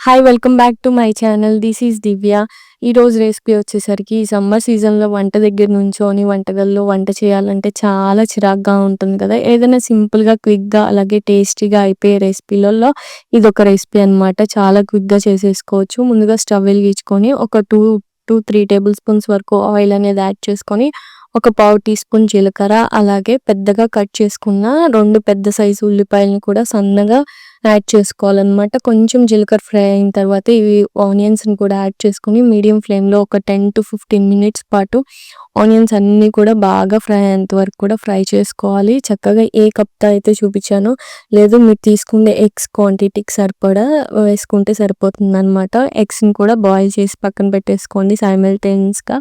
Hi welcome back to my channel this is Divya ఈరోజు recipe వచ్చేసరికి ఈ summer సీజన్లో వంట దగ్గర నుంచొని వంటగల్లో వంట చేయాలంటే చాలా చిరాగ్గా ఉంటుంది కదా. ఏదైనా సింపుల్గా క్విక్గా అలాగే టేస్టీగా అయిపోయే రెసిపీలలో ఇది ఒక రెసిపీ అనమాట చాలా క్విక్గా చేసేసుకోవచ్చు. ముందుగా స్టవ్ వెలిగించుకొని ఒక two two three tablespoons వరకు ఆయిల్ అనేది యాడ్ చేసుకొని ఒక పావు టీ స్పూన్ జీలకర్ర అలాగే పెద్దగా కట్ చేసుకున్న రెండు పెద్ద సైజు ఉల్లిపాయలను కూడా సన్నగా యాడ్ చేసుకోవాలన్నమాట. కొంచెం జీలకర్ర ఫ్రై అయిన తర్వాత ఇవి ఆనియన్స్ని కూడా యాడ్ చేసుకుని మీడియం ఫ్లేమ్లో ఒక టెన్ టు ఫిఫ్టీన్ మినిట్స్ పాటు ఆనియన్స్ అన్నీ కూడా బాగా ఫ్రై అయ్యేంత వరకు కూడా ఫ్రై చేసుకోవాలి. చక్కగా ఏ కప్తో అయితే చూపించానో లేదు మీరు తీసుకునే ఎగ్స్ క్వాంటిటీకి సరిపడా వేసుకుంటే సరిపోతుంది అనమాట ఎగ్స్ని కూడా బాయిల్ చేసి పక్కన పెట్టేసుకోండి సైమల్టేనియస్గా.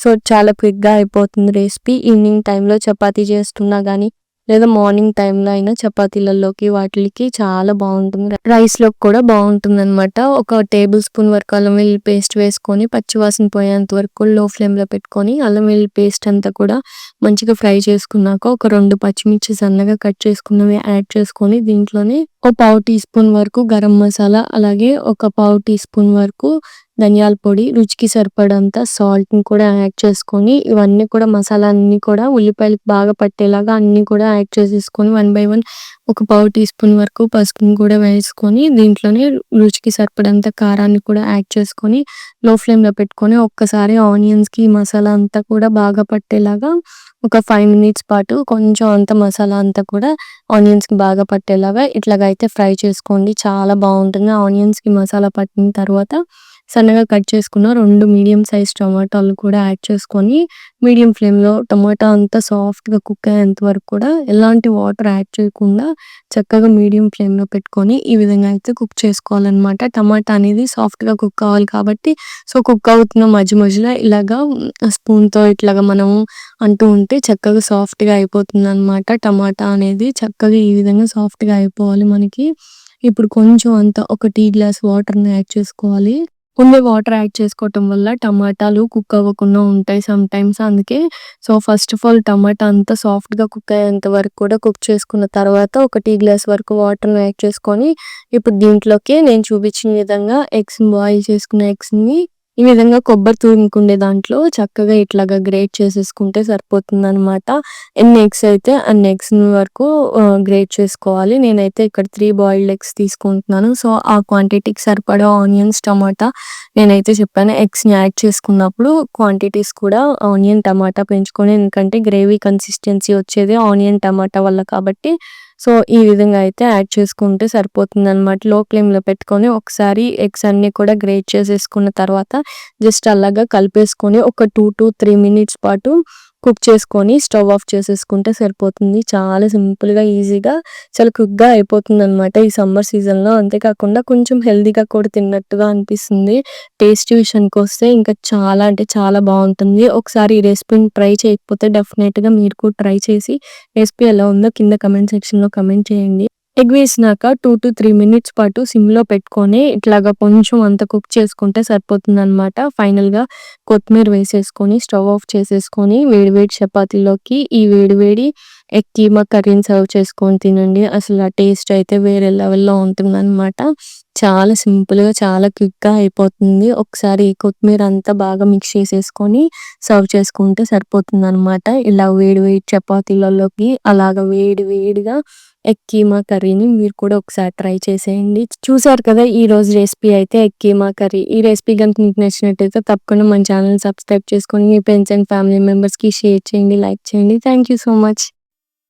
సో చాలా క్విక్గా అయిపోతుంది రెసిపీ. ఈవినింగ్ టైంలో చపాతీ చేస్తున్నా కానీ లేదా మార్నింగ్ టైంలో అయినా చపాతీలలోకి వాటికి చాలా బాగుంటుంది. రైస్లోకి కూడా బాగుంటుంది అనమాట ఒక టేబుల్ స్పూన్ వరకు అల్లం వెల్లుల్లి పేస్ట్ వేసుకొని పచ్చివాసన పోయేంత వరకు లో ఫ్లేమ్లో పెట్టుకొని అల్లం వెల్లుల్లి పేస్ట్ అంతా కూడా మంచిగా ఫ్రై చేసుకున్నాక ఒక రెండు పచ్చిమిర్చి సన్నగా కట్ చేసుకున్నవి యాడ్ చేసుకొని దీంట్లోనే ఒక పావు టీ స్పూన్ వరకు గరం మసాలా అలాగే ఒక పావు టీ స్పూన్ వరకు ధనియాల పొడి రుచికి సరిపడంత సాల్ట్ని కూడా యాడ్ చేసుకొని ఇవన్నీ కూడా మసాలా అన్నీ కూడా ఉల్లిపాయలకు బాగా పట్టేలాగా అన్నీ కూడా యాడ్ చేసేసుకొని వన్ బై వన్ ఒక పావు టీ స్పూన్ వరకు పసుపుని కూడా వేసుకొని దీంట్లోనే రుచికి సరిపడంత కారాన్ని కూడా యాడ్ చేసుకొని లో ఫ్లేమ్లో పెట్టుకొని ఒక్కసారి ఆనియన్స్కి మసాలా అంతా కూడా బాగా పట్టేలాగా ఒక ఫైవ్ మినిట్స్ పాటు కొంచెం అంత మసాలా అంతా కూడా ఆనియన్స్కి బాగా పట్టేలాగా ఇట్లాగైతే ఫ్రై చేసుకోండి. చాలా బాగుంటుంది. ఆనియన్స్కి మసాలా పట్టిన తర్వాత సన్నగా కట్ చేసుకున్న రెండు మీడియం సైజ్ టమాటాలు కూడా యాడ్ చేసుకొని మీడియం ఫ్లేమ్లో టమాటా అంతా సాఫ్ట్గా కుక్ అయ్యేంత వరకు కూడా ఎలాంటి వాటర్ యాడ్ చేయకుండా చక్కగా మీడియం ఫ్లేమ్లో పెట్టుకొని ఈ విధంగా అయితే కుక్ చేసుకోవాలన్నమాట. టమాటా అనేది సాఫ్ట్గా కుక్ కావాలి కాబట్టి సో కుక్ అవుతున్న మధ్య మధ్యలో ఇలాగా స్పూన్తో ఇట్లాగా మనము అంటూ ఉంటే చక్కగా సాఫ్ట్గా అయిపోతుంది అనమాట టమాటా అనేది చక్కగా ఈ విధంగా సాఫ్ట్గా అయిపోవాలి మనకి. ఇప్పుడు కొంచెం అంత ఒక టీ గ్లాస్ వాటర్ని యాడ్ చేసుకోవాలి. కొన్ని వాటర్ యాడ్ చేసుకోవటం వల్ల టమాటాలు కుక్ అవ్వకుండా ఉంటాయి సమ్ టైమ్స్ అందుకే so first of all tomato అంతా సాఫ్ట్గా కుక్ అయ్యేంత వరకు కూడా కుక్ చేసుకున్న తర్వాత ఒక టీ గ్లాస్ వరకు వాటర్ని యాడ్ చేసుకొని ఇప్పుడు దీంట్లోకి నేను చూపించిన విధంగా ఎగ్స్ని బాయిల్ చేసుకున్న ఎగ్స్ని ఈ విధంగా కొబ్బరి తురుముకుండే దాంట్లో చక్కగా ఇట్లాగా గ్రేట్ చేసేసుకుంటే సరిపోతుంది అనమాట ఎన్ని ఎగ్స్ అయితే అన్ని ఎగ్స్ వరకు గ్రేట్ చేసుకోవాలి. నేనైతే ఇక్కడ త్రీ బాయిల్డ్ ఎగ్స్ తీసుకుంటున్నాను. సో ఆ క్వాంటిటీకి సరిపడా ఆనియన్స్ టమాటా నేనైతే చెప్పాను. ఎగ్స్ని యాడ్ చేసుకున్నప్పుడు క్వాంటిటీస్ కూడా ఆనియన్ టమాటా పెంచుకొని ఎందుకంటే గ్రేవీ కన్సిస్టెన్సీ వచ్చేది ఆనియన్ టమాటా వల్ల కాబట్టి సో ఈ విధంగా అయితే యాడ్ చేసుకుంటే సరిపోతుంది అనమాట లో ఫ్లేమ్లో పెట్టుకొని ఒకసారి ఎగ్స్ అన్ని కూడా గ్రేట్ చేసేసుకున్న తర్వాత జస్ట్ అలాగా కలిపేసుకొని ఒక టూ టు త్రీ మినిట్స్ పాటు కుక్ చేసుకొని స్టవ్ ఆఫ్ చేసేసుకుంటే సరిపోతుంది. చాలా సింపుల్గా ఈజీగా చాలా క్విక్గా అయిపోతుంది అనమాట ఈ సమ్మర్ సీజన్లో. అంతేకాకుండా కొంచెం హెల్దీగా కూడా తిన్నట్టుగా అనిపిస్తుంది. టేస్ట్ విషయానికి వస్తే ఇంకా చాలా అంటే చాలా బాగుంటుంది. ఒకసారి ఈ రెసిపీని ట్రై చేయకపోతే డెఫినెట్గా మీరు కూడా ట్రై చేసి రెసిపీ ఎలా ఉందో కింద కమెంట్ సెక్షన్లో కమెంట్ చేయండి. ఎగ్ వేసినాక టూ టు త్రీ మినిట్స్ పాటు సిమ్లో పెట్టుకొని ఇట్లాగా కొంచెం అంత కుక్ చేసుకుంటే సరిపోతుంది అనమాట ఫైనల్గా కొత్తిమీర వేసేసుకొని స్టవ్ ఆఫ్ చేసేసుకొని వేడివేడి చపాతీలోకి ఈ వేడివేడి వేడి ఎగ్ కీమా కర్రీని సర్వ్ చేసుకొని తినండి. అసలు ఆ టేస్ట్ అయితే వేరే లెవెల్లో ఉంటుందన్నమాట. చాలా సింపుల్గా చాలా క్విక్గా అయిపోతుంది. ఒకసారి కొత్తిమీర అంతా బాగా మిక్స్ చేసేసుకొని సర్వ్ చేసుకుంటే సరిపోతుంది అనమాట ఇలా వేడి వేడి చపాతీలలోకి అలాగ వేడి వేడిగా ఎగ్ కీమా కర్రీని మీరు కూడా ఒకసారి ట్రై చేసేయండి. చూసారు కదా ఈ రోజు రెసిపీ అయితే ఎగ్ కీమా కర్రీ. ఈ రెసిపీ కనుక మీకు నచ్చినట్టయితే తప్పకుండా మన ఛానల్ సబ్స్క్రైబ్ చేసుకొని మీ ఫ్రెండ్స్ అండ్ ఫ్యామిలీ మెంబర్స్కి షేర్ చేయండి లైక్ చేయండి. Thank you so much.